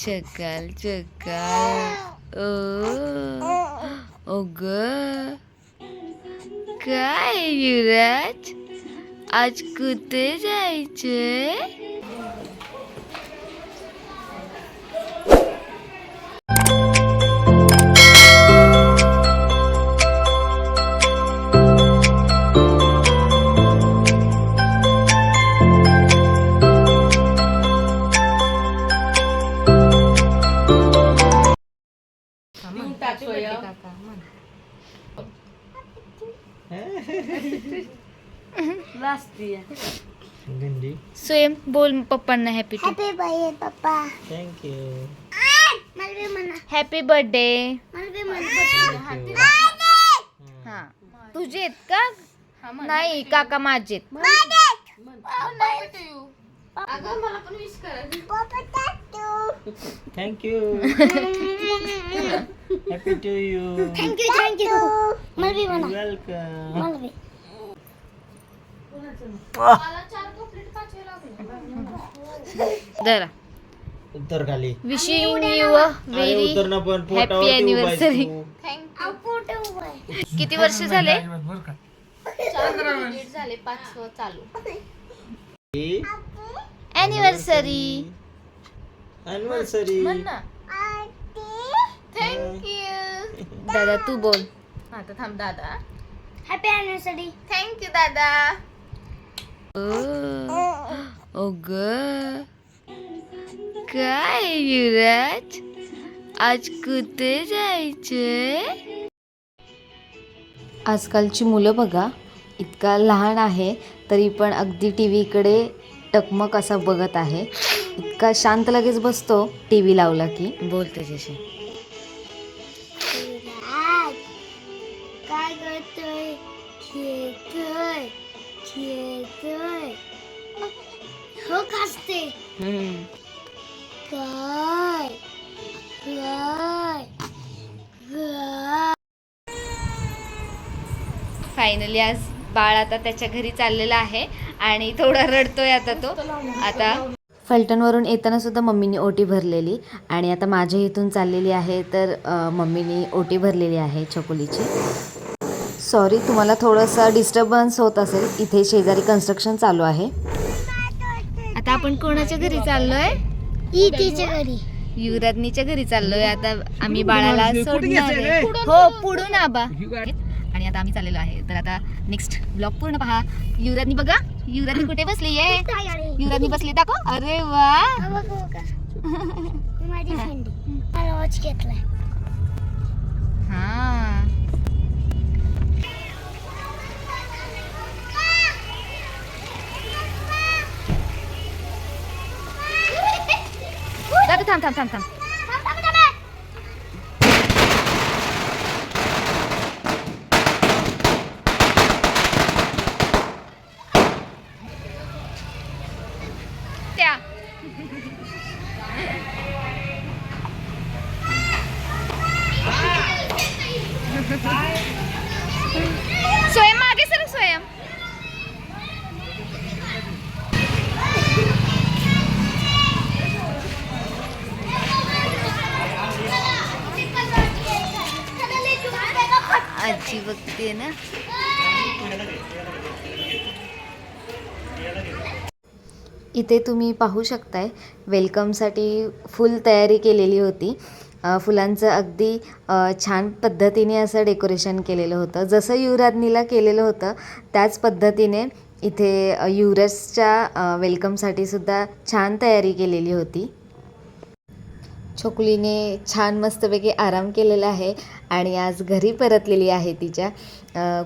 चकाल चकाल ओ. ग काय युवराज? आज कुठे स्वयं बोल पप्पांना हॅपी हॅपी बर्थडे पप्पा. थँक्यू मला बी म्हणा. हॅपी बर्थडे मला बी म्हणा. हा. तुझे आहेत का? नाही काका माझे thank you happy to you thank you thank you मला बी म्हणा. वेलकम मला बी. जरा उत्तर खाली. विशिंग यू अ अरे व्हेरी पण आहे. किती वर्ष झाले? अॅनिव्हर्सरी अॅनिव्हर्सरी दादा तू बोल. आता थांब दादा. हॅपी अॅनिव्हर्सरी थँक्यू दादा. ओग काय युवराज आज कुठे जायचंय आजकालची मुलं बघा इतका लहान आहे तरी पण अगदी टी व्हीकडे टकमक असा बघत आहे. इतका शांत लगेच बसतो टी व्ही लावला की. बोल त्याच्याशी आज काय करतोय? हो खासते काय काय काय फायनली आज बाळ आता त्याच्या घरी चाललेला आहे आणि थोडा रडतोय आता तो. आता फलटणवरून येताना सुद्धा मम्मीने ओटी भरलेली आणि आता माझ्या इथून चाललेली आहे तर मम्मीने ओटी भरलेली आहे चकोलीची सॉरी तुम्हाला थोडंसं डिस्टर्बन्स होत असेल. इथे शेजारी कन्स्ट्रक्शन चालू आहे. आता आपण कोणाच्या घरी चाललोय? इतीच्या घरी. युवराजनीच्या घरी चाललोय. आता आम्ही बाळाला सोडणार आहे. हो पुढून आबा. आणि आता आम्ही चाललेलो आहे. तर आता नेक्स्ट ब्लॉग पूर्ण पहा. युवराजनी बघा. युवराजनी कुठे बसली आहे? युवराजनी बसली. दाखव. अरे वा. माझी फ्रेंड घेतलाय. हा. दादा थांब थांब थांब थांब त्या आजी ना? इथे तुम्ही पाहू शकताय वेलकमसाठी फुल तयारी केलेली होती. फुलांचं अगदी छान पद्धतीने असं डेकोरेशन केलेलं होतं. जसं युवराज्ञीला केलेलं होतं त्याच पद्धतीने इथे युवराजच्या वेलकमसाठी सुद्धा छान तयारी केलेली होती. छोकुलीने छान मस्तपैकी आराम केलेला आहे आणि आज घरी परतलेली आहे तिच्या.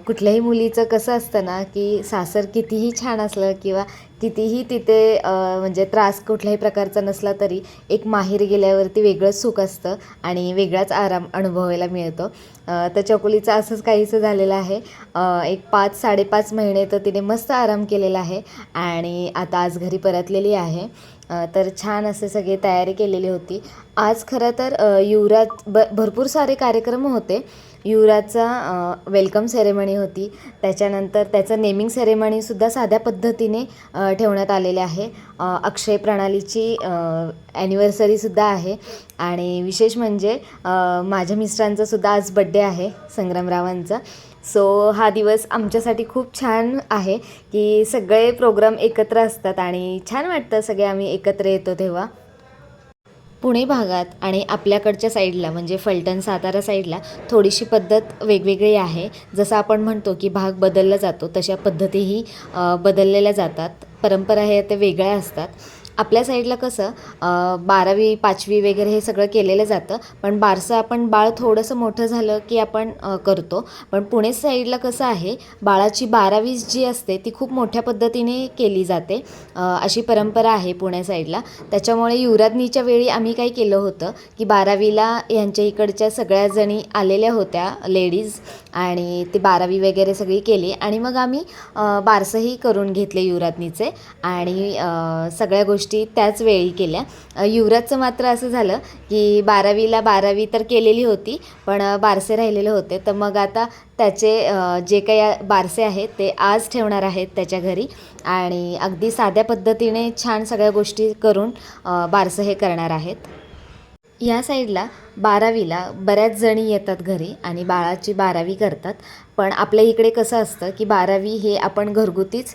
कुठल्याही मुलीचं कसं असतं ना की सासर कितीही छान असलं किंवा कितीही तिथे म्हणजे त्रास कुठल्याही प्रकारचा नसला तरी एक माहेर गेल्यावरती वेगळंच सुख असतं आणि वेगळाच आराम अनुभवायला मिळतो. तर चकोलीचं असंच काहीसं झालेलं आहे. एक पाच साडेपाच महिने तर तिने मस्त आराम केलेला आहे आणि आता आज घरी परतलेली आहे. तर छान असे सगळे तयारी केलेली होती. आज खरं तर युवराज ब भरपूर सारे कार्यक्रम होते. युवराजचा वेलकम सेरेमनी होती. त्याच्यानंतर त्याचं नेमिंग सेरेमनीसुद्धा साध्या पद्धतीने ठेवण्यात आलेले आहे. अक्षय प्रणालीची ॲनिव्हर्सरीसुद्धा आहे. आणि विशेष म्हणजे माझ्या मिस्टरांचासुद्धा आज बड्डे आहे संग्रामरावांचा सो हा दिवस आमच्यासाठी खूप छान आहे की सगळे प्रोग्राम एकत्र असतात आणि छान वाटतं सगळे आम्ही एकत्र येतो तेव्हा. पुणे भागात आणि आपल्याकडच्या साईडला म्हणजे फलटण सातारा साईडला थोडीशी पद्धत वेगवेगळी आहे. जसं आपण म्हणतो की भाग बदलला जातो तशा पद्धतीही बदललेल्या जातात. परंपरा हे ते वेगळ्या असतात. आपल्या साईडला कसं बारावी पाचवी वगैरे हे सगळं केलेलं जातं पण बारसं आपण बाळ थोडंसं मोठं झालं की आपण करतो. पण पुणे साईडला कसं आहे बाळाची बारावी जी असते ती खूप मोठ्या पद्धतीने केली जाते. अशी परंपरा आहे पुणे साईडला. त्याच्यामुळे युवराज्ञीच्या वेळी आम्ही काय केलं होतं की बारावीला यांच्या इकडच्या सगळ्या जणी आलेल्या होत्या लेडीज. आणि ती बारावी वगैरे सगळी केली. आणि मग आम्ही बारसंही करून घेतले युवराज्ञीचे आणि सगळ्या गोष्टी त्याच वेळी केल्या. युवराजचं मात्र असं झालं की बारावीला बारावी तर केलेली होती पण बारसे राहिलेले होते. तर मग आता त्याचे जे काही बारसे आहेत ते आज ठेवणार आहेत त्याच्या घरी. आणि अगदी साध्या पद्धतीने छान सगळ्या गोष्टी करून बारसं हे करणार आहेत. या साईडला बारावीला बऱ्याच जणी येतात घरी आणि बाळाची बारावी करतात. पण आपल्या इकडे कसं असतं की बारावी हे आपण घरगुतीच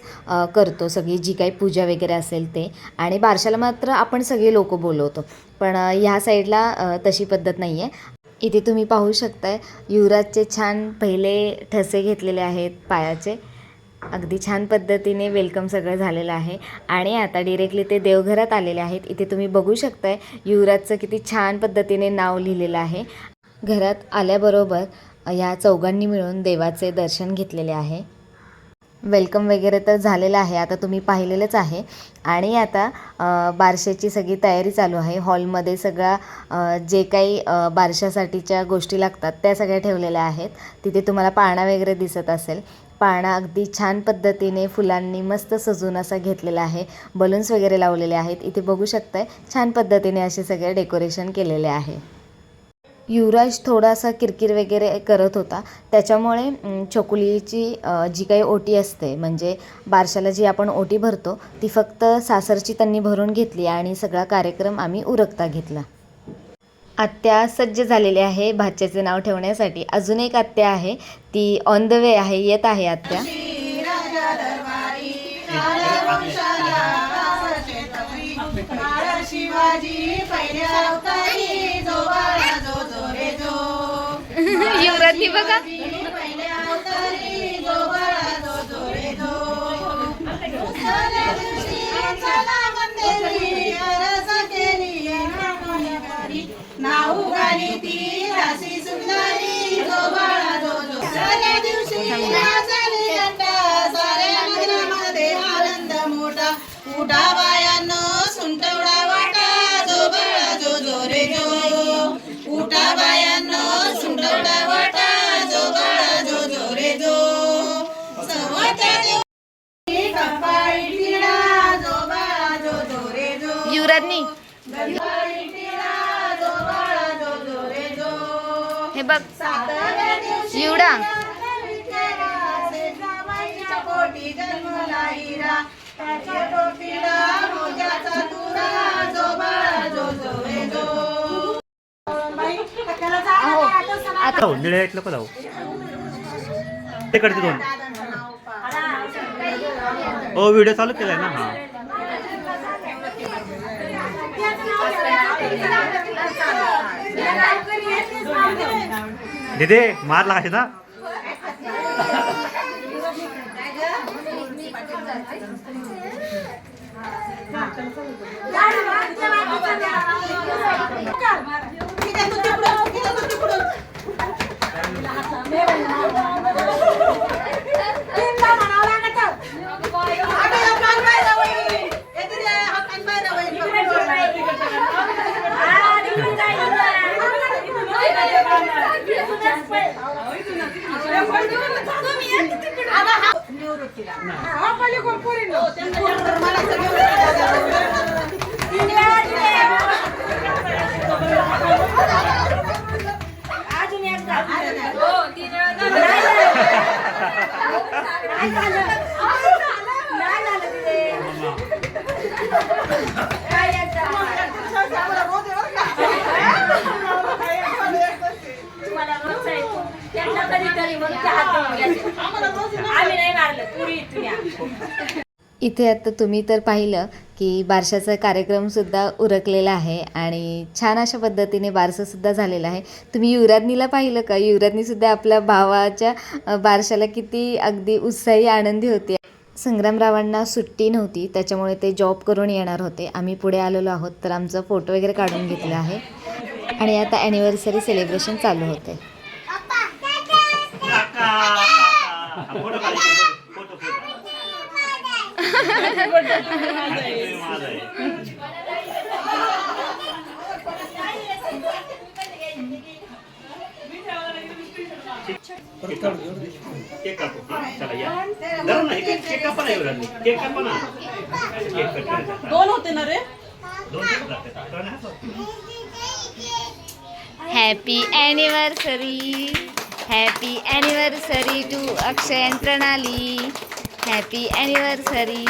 करतो. सगळी जी काही पूजा वगैरे असेल ते. आणि बारशाला मात्र आपण सगळे लोक बोलवतो. पण ह्या साईडला तशी पद्धत नाही आहे इथे तुम्ही पाहू शकताय युवराजचे छान पहिले ठसे घेतलेले आहेत पायाचे. अगदी छान पद्धतीने वेलकम सगळं झालेलं आहे. आणि आता डिरेक्टली ते देवघरात आलेले आहेत. इथे तुम्ही बघू शकताय युवराजचं किती छान पद्धतीने नाव लिहिलेलं आहे. घरात आल्याबरोबर या चौघांनी मिळून देवाचे दर्शन घेतलेले आहे. वेलकम वगैरे तर झालेलं आहे. आता तुम्ही पाहिलेलंच आहे. आणि आता बारशाची सगळी तयारी चालू आहे. हॉलमध्ये सगळा जे काही बारशासाठीच्या गोष्टी लागतात त्या सगळ्या ठेवलेल्या आहेत. तिथे तुम्हाला पाळणा वगैरे दिसत असेल. पाळणा अगदी छान पद्धतीने फुलांनी मस्त सजून असा घेतलेला आहे. बलून्स वगैरे लावलेले आहेत. इथे बघू शकताय छान पद्धतीने असे सगळे डेकोरेशन केलेले आहे. युवराज थोडासा किरकिर वगैरे करत होता. त्याच्यामुळे अं, चकुलीची जी काही ओटी असते म्हणजे बारशाला जी आपण ओटी भरतो ती फक्त सासरची त्यांनी भरून घेतली आणि सगळा कार्यक्रम आम्ही उरकता घेतला. आत्या सज्ज झालेली आहे भाच्याचे नाव ठेवण्यासाठी. अजून एक आत्या आहे ती ऑन द वे आहे येत आहे आत्या. युवराजनी बघा. जो आता हो, निळ्या इथलं पण जाऊ ते कडचे दोन. हो व्हिडिओ चालू केलाय ना हा. दीदी मार लागायचे ना? इथे आता तुम्ही तर पाहिलं की बारशाचा कार्यक्रमसुद्धा उरकलेला आहे आणि छान अशा पद्धतीने बारसंसुद्धा झालेला आहे. तुम्ही युवराजनीला पाहिलं का? युवराजनीसुद्धा आपल्या भावाच्या बारशाला किती अगदी उत्साही आनंदी होती. संग्रामरावांना सुट्टी नव्हती त्याच्यामुळे ते जॉब करून येणार होते. आम्ही पुढे आलेलो आहोत तर आमचं फोटो वगैरे काढून घेतला आहे. आणि आता ॲनिव्हर्सरी सेलिब्रेशन चालू होते केक कापू चला या धरा ना केक केक कापा ना एवढा केक कापा ना केक कट दोन होते ना रे दोन केक लागतात दोन हात. Happy anniversary happy anniversary to Akshay Pranali happy anniversary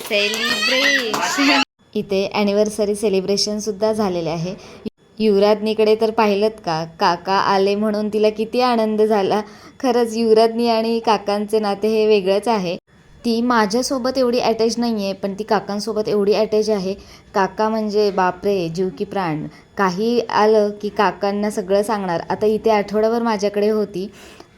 celebration इथे ॲनिव्हर्सरी सेलिब्रेशनसुद्धा झालेले आहे. युवराज्ञीकडे तर पाहिलंत का? काका आले म्हणून तिला किती आनंद झाला. खरंच युवराज्ञी आणि काकांचे नाते हे वेगळंच आहे. ती माझ्यासोबत एवढी अटॅच नाही आहे पण ती काकांसोबत एवढी अटॅच आहे. काका म्हणजे बापरे जीव की प्राण. काही आलं की काकांना सगळं सांगणार. आता इथे आठवड्याभर माझ्याकडे होती.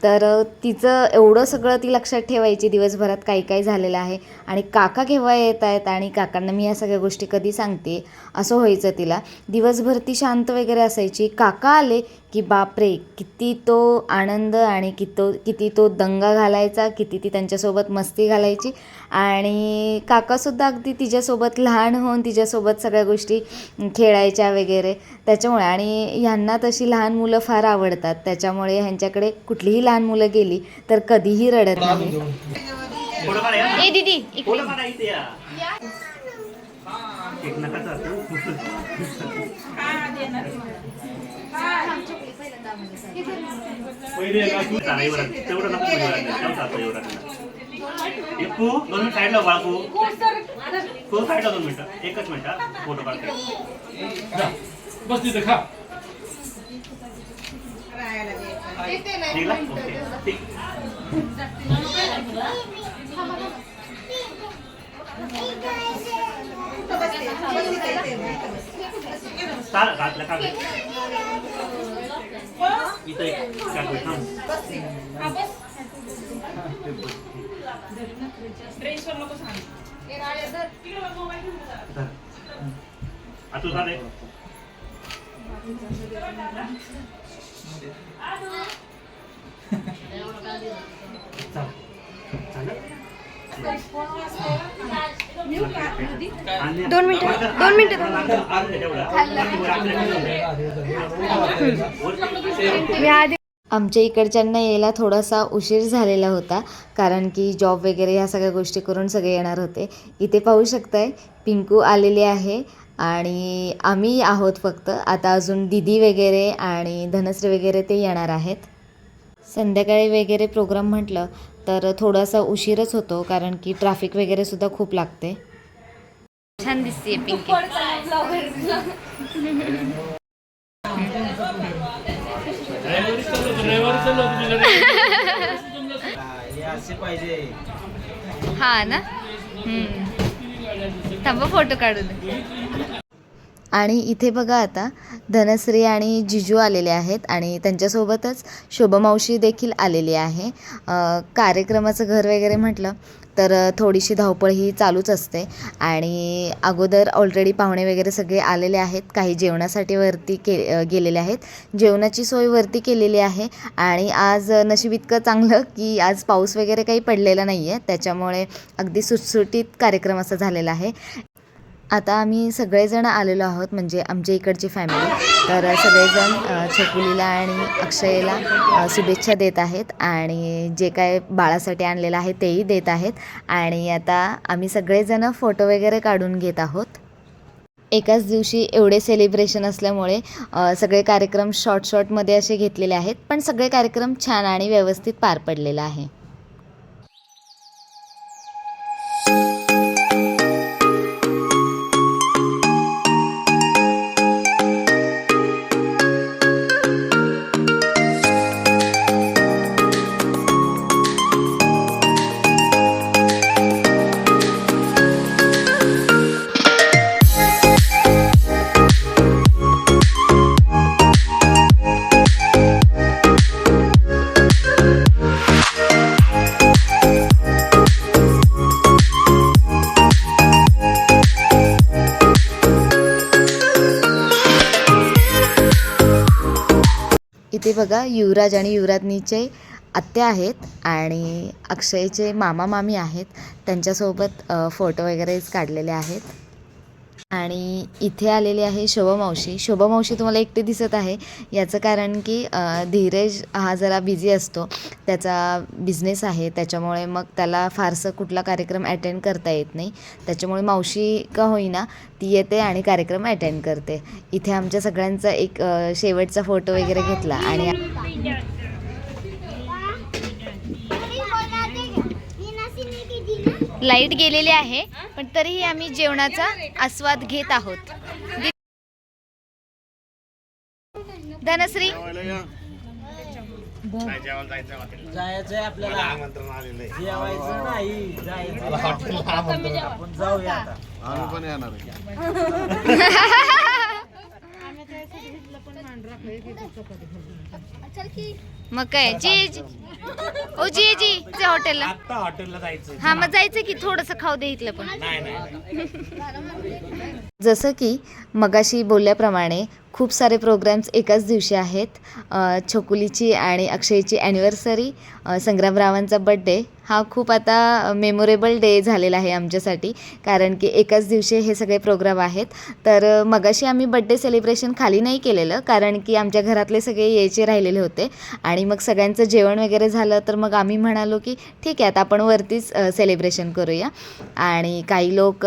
तर तिचं एवढं सगळं ती लक्षात ठेवायची दिवसभरात काही काही झालेलं आहे आणि काका केव्हा येत आहेत आणि काकांना मी या सगळ्या गोष्टी कधी सांगते असं व्हायचं तिला. दिवसभर ती शांत वगैरे असायची. काका आले की बापरे किती तो आनंद आणि कितो किती तो दंगा घालायचा किती ती त्यांच्यासोबत मस्ती घालायची. आणि काकासुद्धा अगदी तिच्यासोबत लहान होऊन तिच्यासोबत सगळ्या गोष्टी खेळायच्या वगैरे त्याच्यामुळे. आणि ह्यांना तशी लहान मुलं फार आवडतात. त्याच्यामुळे ह्यांच्याकडे कुठलीही लहान मुलं गेली तर कधीही रडत नाही. ए दीदी इकडे एकू दोन मिनिट साईडला बाळकू तो साईडला दोन मिनिटं एकच मिनिट. फोटो काढते बस तिथे खा. ठीक चाल घातलं का इथं एक थांब धर. आतू झाले चाल. दोन मिनिट दोन मिनिट मी आधी आमच्या इकडच्यांना यायला थोडासा उशीर झालेला होता कारण की जॉब वगैरे ह्या सगळ्या गोष्टी करून सगळे येणार होते. इथे पाहू शकताय पिंकू आलेली आहे आणि आम्ही आहोत फक्त. आता अजून दिदी वगैरे आणि धनश्री वगैरे ते येणार आहेत. संध्याकाळी वगैरे प्रोग्राम म्हटलं तर थोडासा उशीरच होतो कारण की ट्रॅफिक वगैरे सुद्धा खूप लागते. छान दिसते पिंकी. हा ना? हम्म. थांबा फोटो काढू दे. आणि इथे बघा आता धनश्री आणि जिजू आलेले आहेत आणि त्यांच्यासोबतच शोभमावशी देखील आलेली आहे. कार्यक्रमाचं घर वगैरे म्हटलं तर थोडीशी धावपळ ही चालूच असते आणि अगोदर ऑलरेडी पाहुणे वगैरे सगळे आलेले आहेत काही जेवणासाठी वरती के गेलेले आहेत. जेवणाची सोय वरती केलेली आहे आणि आज नशीब इतकं चांगलं की आज पाऊस वगैरे काही पडलेला नाही आहे त्याच्यामुळे अगदी सुटसुटीत कार्यक्रम असा झालेला आहे. आता आम्ही सगळेजण आलेलो आहोत म्हणजे आमच्या इकडची फॅमिली तर सगळेजण छकुलीला आणि अक्षयला शुभेच्छा देत आहेत आणि जे काय बाळासाठी आणलेलं आहे तेही देत आहेत. आणि आता आम्ही सगळेजण फोटो वगैरे काढून घेत आहोत. एकाच दिवशी एवढे सेलिब्रेशन असल्यामुळे सगळे कार्यक्रम शॉर्ट शॉर्टमध्ये असे घेतलेले आहेत पण सगळे कार्यक्रम छान आणि व्यवस्थित पार पडलेला आहे. बघा युवराज आणि युवराजनीचे आत्या आहेत आणि अक्षयचे मामा मामी आहेत. त्यांच्यासोबत फोटो वगैरेच काढलेले आहेत. आणि इथे आलेली आहे शोभामावशी शोभामावशी तुम्हाला एकटे दिसत आहे. याचं कारण की धीरज हा जरा बिझी असतो. त्याचा बिझनेस आहे. त्याच्यामुळे मग त्याला फारसं कुठला कार्यक्रम अटेंड करता येत नाही. त्याच्यामुळे मावशी का होईना ती येते आणि कार्यक्रम अटेंड करते. इथे आमच्या सगळ्यांचा एक शेवटचा फोटो वगैरे घेतला आणि लाइट गेलेली आहे पण तरीही आम्ही जेवणाचा आस्वाद घेत आहोत. धनश्री. जायचंय आपल्याला. जेवायचं नाही जायचं. आपण जाऊया आता. मग काय? जी जी. ओ जी जी. जे हॉटेलला आता हॉटेलला जायचं हा मग जायचं की थोडस खाऊ दे इथलं पण? नाही नाही. जसं की मगाशी बोलल्याप्रमाणे खूप सारे प्रोग्राम्स एकाच दिवशी आहेत. अ, छकुलीची आणि अक्षयची ॲनिव्हर्सरी संग्रामरावांचा बड्डे हा खूप आता मेमोरेबल डे झालेला आहे आमच्यासाठी. कारण की एकाच दिवशी हे सगळे प्रोग्राम आहेत. तर मगाशी आम्ही बड्डे सेलिब्रेशन खाली नाही केलेलं कारण की आमच्या घरातले सगळे यायचे राहिलेले होते. आणि मग सगळ्यांचं जेवण वगैरे झालं तर मग आम्ही म्हणालो की ठीक आहे आता आपण वरतीच सेलिब्रेशन करूया. आणि काही लोक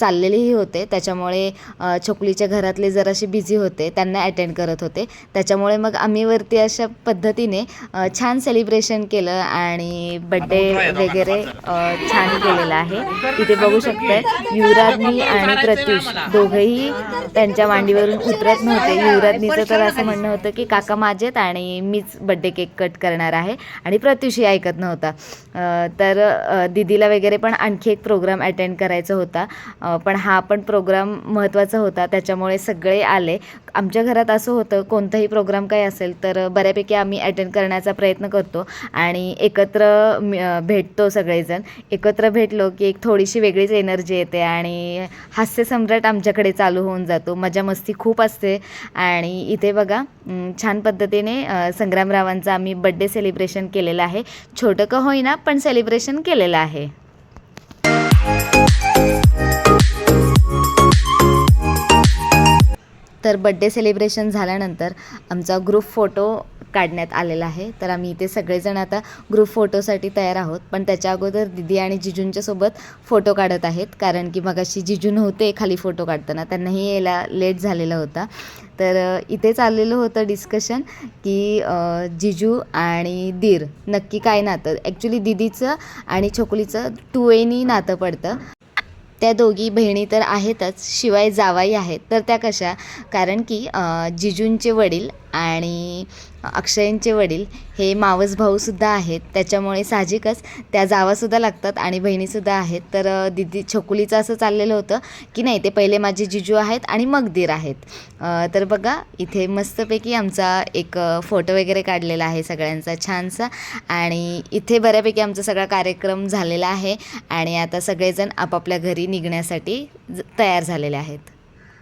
चाललेलेही होते. त्याच्यामुळे छोकलीच्या घरातले जराशी बिझी होते. त्यांना अटेंड करत होते. त्याच्यामुळे मग आम्ही वरती अशा पद्धतीने छान सेलिब्रेशन केलं आणि बड्डे वगैरे छान केलेला आहे. इथे बघू शकताय युवराजनी आणि प्रत्युष दोघंही त्यांच्या मांडीवरून उतरत नव्हते. युवराजनीचं तर असं म्हणणं होतं की काका माझेत आणि मीच बड्डे केक कट करणार आहे आणि प्रत्युषही ऐकत नव्हता. तर दिदीला वगैरे पण आणखी एक प्रोग्राम अटेंड करायचा होता. पण हा पण प्रोग्राम महत्त्वाचा होता. त्याच्यामुळे सगळे आले. आमच्या घरात असं होतं कोणताही प्रोग्राम काही असेल तर बऱ्यापैकी आम्ही अटेंड करण्याचा प्रयत्न करतो. आणि एकत्र भेटतो सगळेजण. एकत्र भेटलो की एक थोडीशी वेगळीच एनर्जी येते आणि हास्यसम्राट आमच्याकडे चालू होऊन जातो. मजा मस्ती खूप असते. आणि इथे बघा छान पद्धतीने संग्रामरावांचा आम्ही बड्डे सेलिब्रेशन केलेलं आहे. छोटं का होईना पण सेलिब्रेशन केलेलं आहे. तर बड्डे सेलिब्रेशन झाल्यानंतर आमचा ग्रुप फोटो काढण्यात आलेला आहे. तर आम्ही इथे सगळेजण आता ग्रुप फोटोसाठी तयार आहोत. पण त्याच्या अगोदर दिदी आणि जिजूंच्या सोबत फोटो काढत आहेत. कारण की मगाशी जिजू नव्हते खाली फोटो काढताना. त्यांनाही यायला लेट झालेला होता. तर इथे चाललेलं होतं डिस्कशन की जिजू आणि दीर नक्की काय नातं? ॲक्च्युली दिदीचं आणि छोकलीचं टू वेनी नातं पडतं. त्या दोघी बहिणी तर आहेतच शिवाय जावाई आहेत. तर त्या कशा? कारण की जिजूंचे वडील आणि अक्षयांचे वडील हे मावस भाऊसुद्धा आहेत. त्याच्यामुळे साहजिकच त्या जावासुद्धा लागतात आणि बहिणीसुद्धा आहेत. तर दिदी छकुलीचं असं चाललेलं होतं की नाही ते पहिले माझे जिजू आहेत आणि मग दीर आहेत तर बघा इथे मस्तपैकी आमचा एक फोटो वगैरे काढलेला आहे सगळ्यांचा छानसा. आणि इथे बऱ्यापैकी आमचा सगळा कार्यक्रम झालेला आहे आणि आता सगळेजण आपापल्या घरी निघण्यासाठी ज- तयार झालेले आहेत.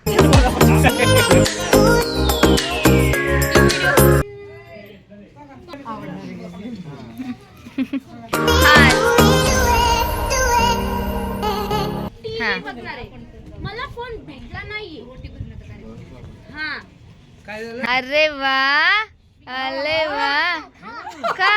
मला फोन भेटला नाही हा. अरे वा. अरे वा. का?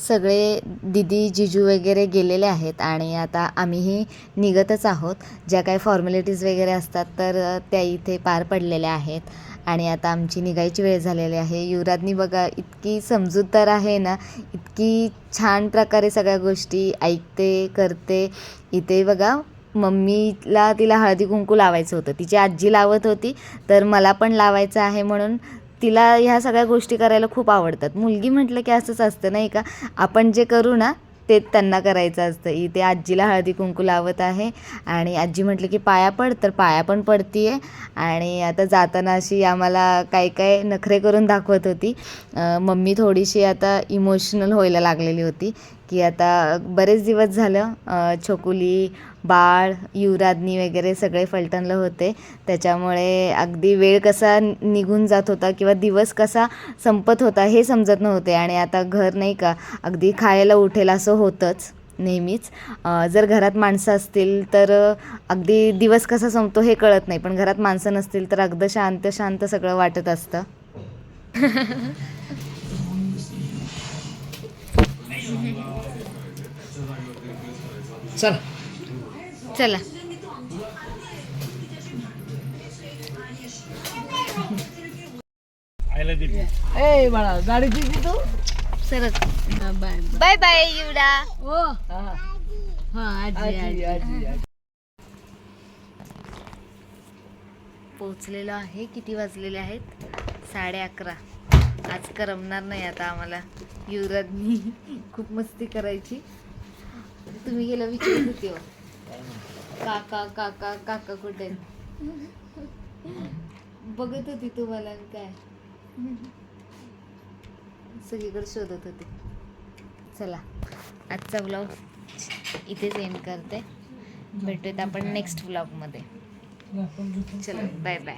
सगळे दिदी जिजू वगैरे गेलेले आहेत आणि आता आम्हीही निघतच आहोत. ज्या काही फॉर्मॅलिटीज वगैरे असतात तर त्या इथे पार पडलेल्या आहेत. आणि आता आमची निघायची वेळ झालेली आहे. युवराजनी बघा इतकी समजूतदार आहे ना इतकी छान प्रकारे सगळ्या गोष्टी ऐकते करते. इथे बघा मम्मीला तिला हळदी कुंकू लावायचं होतं. तिची आजी लावत होती तर मला पण लावायचं आहे म्हणून तिला ह्या सगळ्या गोष्टी करायला खूप आवडतात. मुलगी म्हटलं की असंच असतं नाही का? आपण जे करू ना तेच त्यांना करायचं असतं. इथे आजीला हळदी कुंकू लावत आहे आणि आजी म्हटलं की पाया पड. तर पाया पण पडती आहे आणि आता जाताना अशी आम्हाला काय काय नखरे करून दाखवत होती. मम्मी थोडीशी आता इमोशनल व्हायला लागलेली होती. की आता बरेच दिवस झालं छोकुली बाळ युवराज्ञी वगैरे सगळे फलटणला होते. त्याच्यामुळे अगदी वेळ कसा निघून जात होता किंवा दिवस कसा संपत होता हे समजत नव्हते. आणि आता घर नाही का अगदी खायला उठेल असं होतंच नेहमीच. जर घरात माणसं असतील तर अगदी दिवस कसा संपतो हे कळत नाही. पण घरात माणसं नसतील तर अगदी शांत शांत सगळं वाटत असतं. चला. चला. ए बाळा गाडी दिली तू? सरच बाय बाय. बाय युडा हो. हा आजी आजी पोचलेलो आहे. किती वाजलेले आहेत? साडे अकरा. आज करमणार नाही आता आम्हाला. युवराजनी खूप मस्ती करायची. तुम्ही गेला विचारत होती हो. काका काका काका कुठे? बघत होती तुम्हाला आणि काय? सगळीकडे शोधत होते. चला आजचा ब्लॉग इथेच एंड करते. भेटूयात आपण नेक्स्ट ब्लॉगमध्ये चलो बाय बाय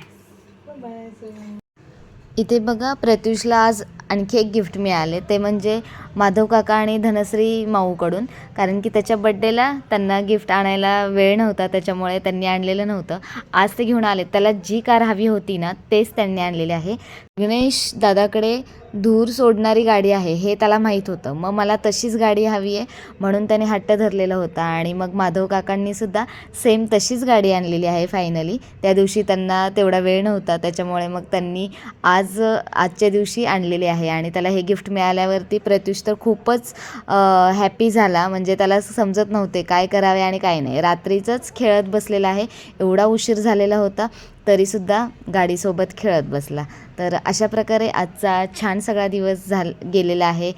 इथे बघा प्रत्युषला आज आणखी एक गिफ्ट मिळाले. ते म्हणजे माधव काका आणि धनश्री माऊकडून. कारण की त्याच्या बड्डेला त्यांना गिफ्ट आणायला वेळ नव्हता त्याच्यामुळे त्यांनी आणलेलं नव्हतं. आज ते घेऊन आले त्याला जी कार हवी होती ना तेच त्यांनी आणलेले आहे. गणेश दादाकडे धूर सोडणारी गाडी आहे हे त्याला माहीत होतं. मग मला तशीच गाडी हवी आहे म्हणून त्याने हट्ट धरलेला होता. आणि मग माधव काकांनी सुद्धा सेम तशीच गाडी आणलेली आहे फायनली त्या दिवशी त्यांना तेवढा वेळ नव्हता त्याच्यामुळे मग त्यांनी आज आजच्या दिवशी आणलेली आहे. आणि त्याला हे गिफ्ट मिळाल्यावरती प्रत्युष तर खूपच हॅपी झाला. म्हणजे त्याला समजत नव्हते काय करावे आणि काय नाही. रात्रीचंच खेळत बसलेला आहे. एवढा उशीर झालेला होता तरीसुद्धा गाडीसोबत खेळत बसला. तर अशा प्रकारे आजचा छान सगळा दिवस झाल गेलेला आहे.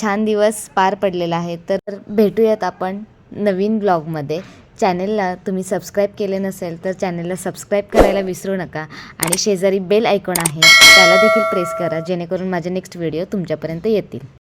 छान दिवस पार पडलेला आहे. तर भेटूयात आपण नवीन ब्लॉगमध्ये. चॅनेलला तुम्ही सबस्क्राईब केले नसेल तर चॅनेलला सबस्क्राईब करायला विसरू नका. आणि शेजारी बेल आयकॉन आहे त्याला देखील प्रेस करा जेणेकरून माझे नेक्स्ट व्हिडिओ तुमच्यापर्यंत येतील.